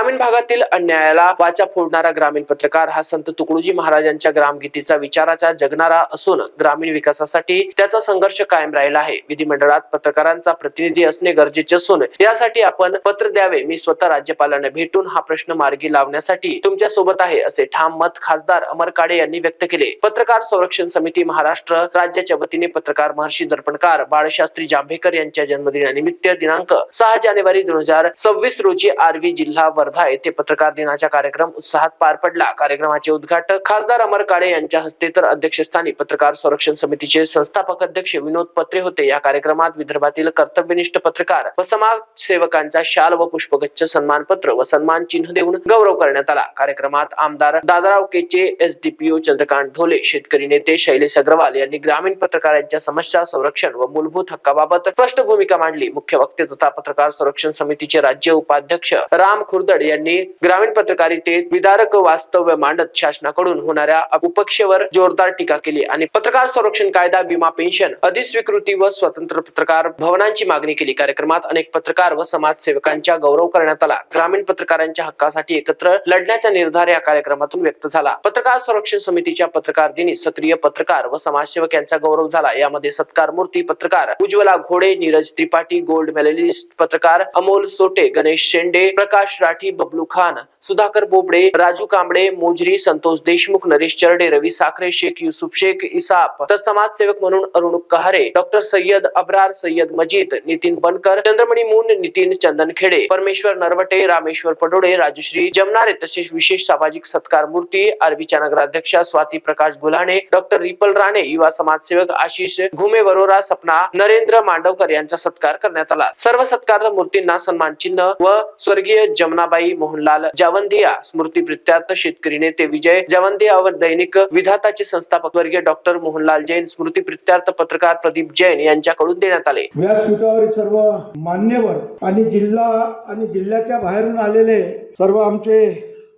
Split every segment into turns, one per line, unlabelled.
ग्रामीण भागातील अन्यायाला वाचा फोडणारा ग्रामीण पत्रकार हा संत तुकडोजी महाराजांच्या ग्रामगीतीचा विचाराचा जगणारा असून ग्रामीण विकासासाठी त्याचा संघर्ष कायम राहिला आहे. विधिमंडळात पत्रकारांचा प्रतिनिधी असणे गरजेचे असून यासाठी आपण पत्र द्यावे. मी स्वतः राज्यपालांना भेटून हा प्रश्न मार्गी लावण्यासाठी तुमच्यासोबत आहे असे ठाम मत खासदार अमर काळे यांनी व्यक्त केले. पत्रकार संरक्षण समिती महाराष्ट्र राज्याच्या वतीने पत्रकार महर्षी दर्पणकार बाळशास्त्री जांभेकर यांच्या जन्मदिनानिमित्त दिनांक सहा जानेवारी दोन हजार सव्वीस रोजी आर्वी जिल्हा वर्धा येथे पत्रकार दिनाचा कार्यक्रम उत्साहात पार पडला. कार्यक्रमाचे उद्घाटक खासदार अमर काळे यांच्या हस्ते तर अध्यक्षस्थानी पत्रकार संरक्षण समितीचे संस्थापक अध्यक्ष विनोद पत्रे होते. या कार्यक्रमात विदर्भातील कर्तव्यनिष्ठ पत्रकार व समाजसेवकांचा शाल व पुष्पगच्छ सन्मानपत्र व सन्मान चिन्ह देऊन गौरव करण्यात आला. कार्यक्रमात आमदार दादाराव केचे एस डीपीओ चंद्रकांत ढोले शेतकरी नेते शैलेश अग्रवाल यांनी ग्रामीण पत्रकारांच्या समस्या संरक्षण व मूलभूत हक्काबाबत स्पष्ट भूमिका मांडली. मुख्य वक्ते तथा पत्रकार संरक्षण समितीचे राज्य उपाध्यक्ष राम खुर्दड यांनी ग्रामीण पत्रकारितेत विदारक वास्तव्य मांडत शासनाकडून होणाऱ्या उपक्षेवर जोरदार टीका केली आणि पत्रकार संरक्षण कायदा विमा पेन्शन अधिस्वीकृती व स्वतंत्र पत्रकार भवनांची मागणी केली. कार्यक्रमात अनेक पत्रकार व समाजसेवकांचा गौरव करण्यात आला. ग्रामीण पत्रकारांच्या हक्कासाठी एकत्र लढण्याचा निर्धार या कार्यक्रमातून व्यक्त झाला. पत्रकार संरक्षण समितीच्या पत्रकार दिनी सक्रिय पत्रकार व समाजसेवक यांचा गौरव झाला. यामध्ये सत्कार मूर्ती पत्रकार उज्ज्वला घोडे नीरज त्रिपाठी गोल्ड मेडलिस्ट पत्रकार अमोल सोटे गणेश शेंडे प्रकाश राठी मराठी बबलू खान सुधाकर बोबडे राजू कांबळे मोजरी संतोष देशमुख नरेश चरडे रवी साखरे शेख युसुफ शेख इसाप तर समाजसेवक म्हणून अरुण कहारे डॉक्टर सय्यद अब्रार सय्यद मजीद नितीन बनकर चंद्रमणी मून नितीन चंदन खेडे परमेश्वर नरवटे रामेश्वर पडोडे राजश्री जमनारे तसेच विशेष सामाजिक सत्कार मूर्ती आरबीच्या नगराध्यक्षा स्वाती प्रकाश गुल्हाणे डॉक्टर रिपल राणे युवा समाजसेवक आशिष घुमे वरोरा सपना नरेंद्र मांडवकर यांचा सत्कार करण्यात आला. सर्व सत्कार मूर्तींना सन्मान चिन्ह व स्वर्गीय जमना जमनाबाई मोहनलाल जावंदिया स्मृती प्रित्यार्थ शेतकरी नेते विजय जावंदिया व दैनिक विधाताचे संस्थापक स्वर्गीय डॉक्टर मोहनलाल जैन स्मृती प्रित्यार्थ पत्रकार प्रदीप जैन यांच्याकडून देण्यात आले.
व्यासपीठावरील सर्व मान्यवर आणि जिल्हा आणि जिल्ह्याच्या बाहेरून आलेले सर्व आमचे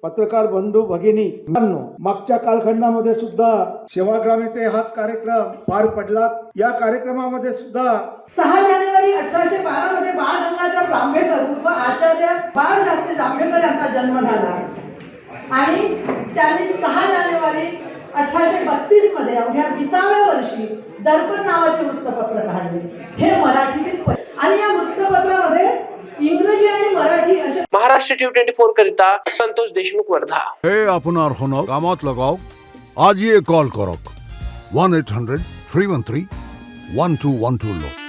पत्रकार बंधू भगिनी मित्रांनो, मागच्या कालखंडामध्ये सुद्धा सेवाग्राम येथे हाच कार्यक्रम पार पडला या कार्यक्रमामध्ये सुद्धा
सहा जानेवारी अठराशे बारा मध्ये बाळ गंगाधर जांभेकर असलेल्या बाळशास्त्री जांभेकर यांचा जन्म झाला. आणि त्यांनी सहा जानेवारी अठराशे बत्तीसमध्ये अवघ्या विसाव्या वर्षी दर्पण नावाचे वृत्तपत्र काढले. हे मराठीतील आणि या वृत्तपत्रामध्ये इंग्रजी आणि मराठी असे
महाराष्ट्र टी ट्वेंटी फोर करिता संतोष देशमुख वर्धा.
हे आपण कामात लगाव. आज ये कॉल करो. One eight hundred three one three one two one two low